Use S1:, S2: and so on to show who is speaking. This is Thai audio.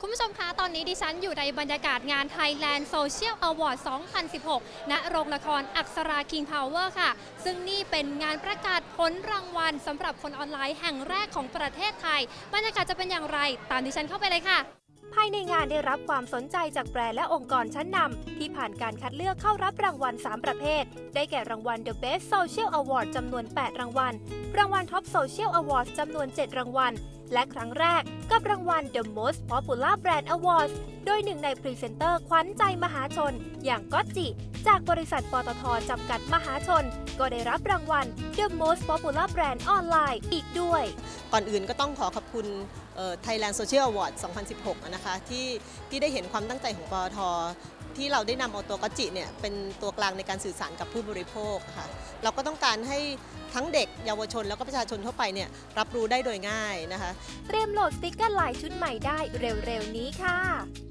S1: คุณผู้ชมคะ ตอนนี้ดิฉันอยู่ในบรรยากาศงาน Thailand Social Award 2016 ณ โรงละครอักษรา King Power ค่ะ ซึ่งนี่เป็นงานประกาศผลรางวัลสำหรับคนออนไลน์แห่งแรกของประเทศไทย บรรยากาศจะเป็นอย่างไร ตามดิฉันเข้าไปเลยค่ะ
S2: ได้รับความสนใจจากแบรนด์และองค์กรชั้นนำที่ผ่านการคัดเลือกเข้ารับรางวัล 3 ประเภท ได้แก่รางวัล The Best Social Award จำนวน 8 รางวัล รางวัล Top Social Awards จำนวน 7 รางวัล และครั้งแรกกับรางวัล The Most Popular Brand Awards โดยหนึ่งในพรีเซนเตอร์ขวัญใจมหาชน อย่างก๊อตจิ จากบริษัทปตทจำกัดมหาชน ก็ได้รับรางวัล The Most Popular Brand Online อีกด้วย
S3: ก่อนอื่นก็ต้องขอขอบคุณ Thailand Social Award 2016 นะคะที่ที่ได้เห็นความตั้งใจของปอทที่เราได้นำเอาตัวกจิเนี่ยเป็นตัวกลางในการสื่อสารกับผู้บริโภคค่ะเราก็ต้องการให้ทั้งเด็กเยาวชน แล้วก็ประชาชนทั่วไปเนี่ยรับรู้ได้โดยง่ายนะคะ
S2: เตรียมโหลดสติกเกอร์ลายชุดใหม่ได้เร็วๆนี้ค่ะ